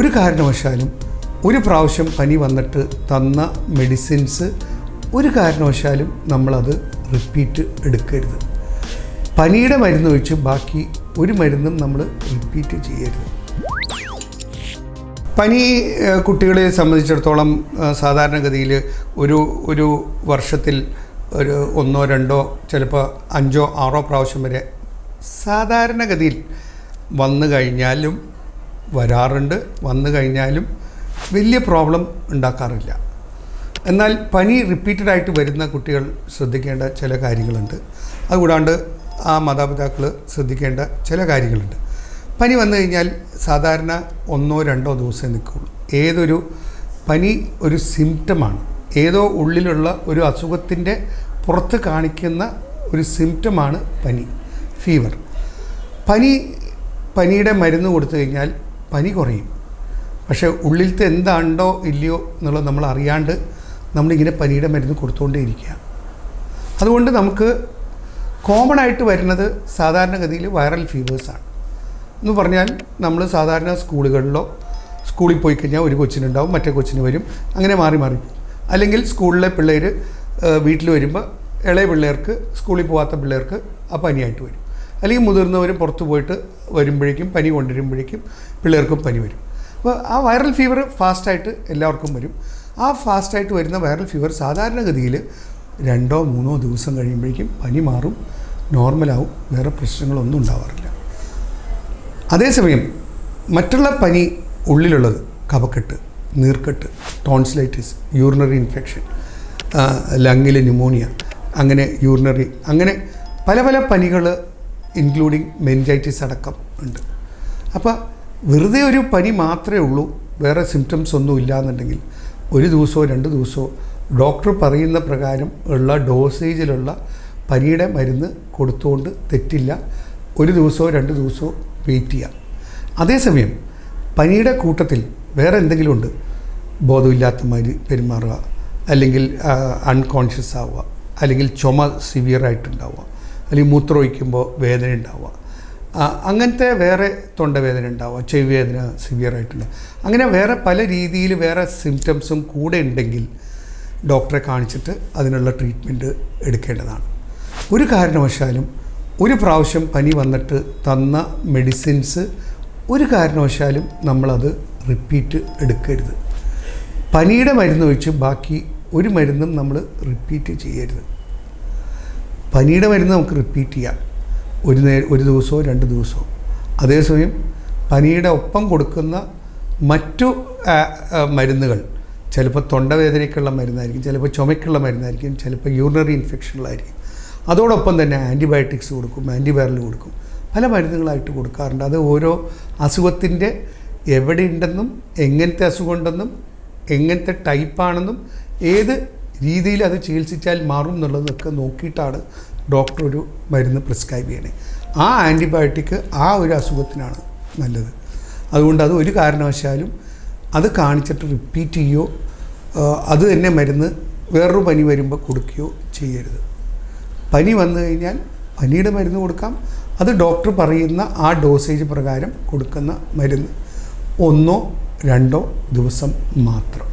ഒരു കാരണവശാലും ഒരു പ്രാവശ്യം പനി വന്നിട്ട് തന്ന മെഡിസിൻസ് ഒരു കാരണവശാലും നമ്മളത് റിപ്പീറ്റ് എടുക്കരുത്. പനിയുടെ മരുന്ന് ഒഴിച്ച് ബാക്കി ഒരു മരുന്നും നമ്മൾ റിപ്പീറ്റ് ചെയ്യരുത്. പനി കുട്ടികളെ സംബന്ധിച്ചിടത്തോളം സാധാരണഗതിയിൽ ഒരു ഒരു വർഷത്തിൽ ഒരു ഒന്നോ രണ്ടോ ചിലപ്പോൾ അഞ്ചോ ആറോ പ്രാവശ്യം വരെ സാധാരണഗതിയിൽ വന്നു കഴിഞ്ഞാലും വരാറുണ്ട്. വന്നു കഴിഞ്ഞാലും വലിയ പ്രോബ്ലം ഉണ്ടാക്കാറില്ല. എന്നാൽ പനി റിപ്പീറ്റഡ് ആയിട്ട് വരുന്ന കുട്ടികൾ ശ്രദ്ധിക്കേണ്ട ചില കാര്യങ്ങളുണ്ട്. അതുകൂടാണ്ട് ആ മാതാപിതാക്കൾ ശ്രദ്ധിക്കേണ്ട ചില കാര്യങ്ങളുണ്ട്. പനി വന്നു കഴിഞ്ഞാൽ സാധാരണ ഒന്നോ രണ്ടോ ദിവസമേ നിൽക്കുള്ളൂ. ഏതൊരു പനി ഒരു സിംറ്റമാണ് ഏതോ ഉള്ളിലുള്ള ഒരു അസുഖത്തിന്റെ പുറത്ത് കാണിക്കുന്ന ഒരു സിംറ്റമാണ് പനി ഫീവർ പനി പനിയുടെ മരുന്ന് കൊടുത്തു കഴിഞ്ഞാൽ പനി കുറയും. പക്ഷേ ഉള്ളിലത്തെ എന്താണ്ടോ ഇല്ലയോ എന്നുള്ളത് നമ്മൾ അറിയാണ്ട് നമ്മളിങ്ങനെ പനിയുടെ മരുന്ന് കൊടുത്തുകൊണ്ടേയിരിക്കുക. അതുകൊണ്ട് നമുക്ക് കോമൺ ആയിട്ട് വരുന്നത് സാധാരണഗതിയിൽ വൈറൽ ഫീവേഴ്സാണ് എന്ന് പറഞ്ഞാൽ നമ്മൾ സാധാരണ സ്കൂളുകളിലോ സ്കൂളിൽ പോയി കഴിഞ്ഞാൽ ഒരു കൊച്ചിനുണ്ടാവും മറ്റേ കൊച്ചിന് വരും അങ്ങനെ മാറി മാറി അല്ലെങ്കിൽ സ്കൂളിലെ പിള്ളേർ വീട്ടിൽ വരുമ്പോൾ ഇളയ പിള്ളേർക്ക് സ്കൂളിൽ പോകാത്ത പിള്ളേർക്ക് ആ പനിയായിട്ട് വരും. അല്ലെങ്കിൽ മുതിർന്നവരും പുറത്തു പോയിട്ട് വരുമ്പോഴേക്കും പനി കൊണ്ടുവരുമ്പോഴേക്കും പിള്ളേർക്കും പനി വരും. അപ്പോൾ ആ വൈറൽ ഫീവർ ഫാസ്റ്റായിട്ട് എല്ലാവർക്കും വരും. ആ ഫാസ്റ്റായിട്ട് വരുന്ന വൈറൽ ഫീവർ സാധാരണഗതിയിൽ രണ്ടോ മൂന്നോ ദിവസം കഴിയുമ്പോഴേക്കും പനി മാറും നോർമലാവും വേറെ പ്രശ്നങ്ങളൊന്നും ഉണ്ടാവാറില്ല. അതേസമയം മറ്റുള്ള പനി ഉള്ളിലുള്ളത് കഫക്കെട്ട് നീർക്കെട്ട് ടോൺസിലൈറ്റിസ് യൂറിനറി ഇൻഫെക്ഷൻ ലങ്ങിൽ ന്യൂമോണിയ അങ്ങനെ യൂറിനറി അങ്ങനെ പല പല പനികൾ ഇൻക്ലൂഡിങ് മെൻജൈറ്റിസ് അടക്കം ഉണ്ട്. അപ്പോൾ വെറുതെ ഒരു പനി മാത്രമേ ഉള്ളൂ വേറെ സിംറ്റംസ് ഒന്നും ഇല്ലാന്നുണ്ടെങ്കിൽ ഒരു ദിവസമോ രണ്ട് ദിവസമോ ഡോക്ടർ പറയുന്ന പ്രകാരം ഉള്ള ഡോസേജിലുള്ള പനിയുടെ മരുന്ന് കൊടുത്തുകൊണ്ട് തെറ്റില്ല. ഒരു ദിവസമോ രണ്ട് ദിവസമോ വെയിറ്റ് ചെയ്യാം. അതേസമയം പനിയുടെ കൂട്ടത്തിൽ വേറെ എന്തെങ്കിലും ഉണ്ട്? ബോധമില്ലാത്ത മാതിരി പെരുമാറുക അല്ലെങ്കിൽ അൺകോൺഷ്യസ് ആവുക അല്ലെങ്കിൽ ചുമ സിവിയറായിട്ടുണ്ടാവുക അല്ലെങ്കിൽ മൂത്രമൊഴിക്കുമ്പോൾ വേദന ഉണ്ടാവുക. അങ്ങനത്തെ വേറെ തൊണ്ടവേദന ഉണ്ടാവുക ചെവി വേദന സിവിയറായിട്ടുണ്ടാവും അങ്ങനെ വേറെ പല രീതിയിൽ വേറെ സിംറ്റംസും കൂടെ ഉണ്ടെങ്കിൽ ഡോക്ടറെ കാണിച്ചിട്ട് അതിനുള്ള ട്രീറ്റ്മെന്റ് എടുക്കേണ്ടതാണ്. ഒരു കാരണവശാലും ഒരു പ്രാവശ്യം പനി വന്നിട്ട് തന്ന മെഡിസിൻസ് ഒരു കാരണവശാലും നമ്മളത് റിപ്പീറ്റ് എടുക്കരുത്. പനിയുടെ മരുന്ന് ഒഴിച്ച് ബാക്കി ഒരു മരുന്നും നമ്മൾ റിപ്പീറ്റ് ചെയ്യരുത്. പനിയുടെ മരുന്ന് നമുക്ക് റിപ്പീറ്റ് ചെയ്യാം. ഒരു നേ ഒരു ദിവസമോ രണ്ട് ദിവസമോ അതേസമയം പനിയുടെ ഒപ്പം കൊടുക്കുന്ന മറ്റു മരുന്നുകൾ ചിലപ്പോൾ തൊണ്ടവേദനയ്ക്കുള്ള മരുന്നായിരിക്കും ചിലപ്പോൾ ചുമയ്ക്കുള്ള മരുന്നായിരിക്കും ചിലപ്പോൾ യൂറിനറി ഇൻഫെക്ഷനുകളായിരിക്കും അതോടൊപ്പം തന്നെ ആന്റിബയോട്ടിക്സ് കൊടുക്കും ആന്റിവൈറൽ കൊടുക്കും. പല മരുന്നുകളായിട്ട് കൊടുക്കാറുണ്ട്. അത് ഓരോ അസുഖത്തിന്റെ എവിടെയുണ്ടെന്നും എങ്ങനത്തെ അസുഖമുണ്ടെന്നും എങ്ങനത്തെ ടൈപ്പാണെന്നും ഏത് രീതിയിൽ അത് ചികിത്സിച്ചാൽ മാറും എന്നുള്ളതൊക്കെ നോക്കിയിട്ടാണ് ഡോക്ടർ ഒരു മരുന്ന് പ്രിസ്ക്രൈബ് ചെയ്യണേ. ആ ആന്റിബയോട്ടിക് ആ ഒരു അസുഖത്തിനാണ് നല്ലത്. അതുകൊണ്ട് അത് ഒരു കാരണവശാലും അത് കാണിച്ചിട്ട് റിപ്പീറ്റ് ചെയ്യോ അത് തന്നെ മരുന്ന് വേറൊരു പനി വരുമ്പോൾ കൊടുക്കുകയോ ചെയ്യരുത്. പനി വന്നു കഴിഞ്ഞാൽ പനിയുടെ മരുന്ന് കൊടുക്കാം. അത് ഡോക്ടർ പറയുന്ന ആ ഡോസേജ് പ്രകാരം കൊടുക്കുന്ന മരുന്ന് ഒന്നോ രണ്ടോ ദിവസം മാത്രം.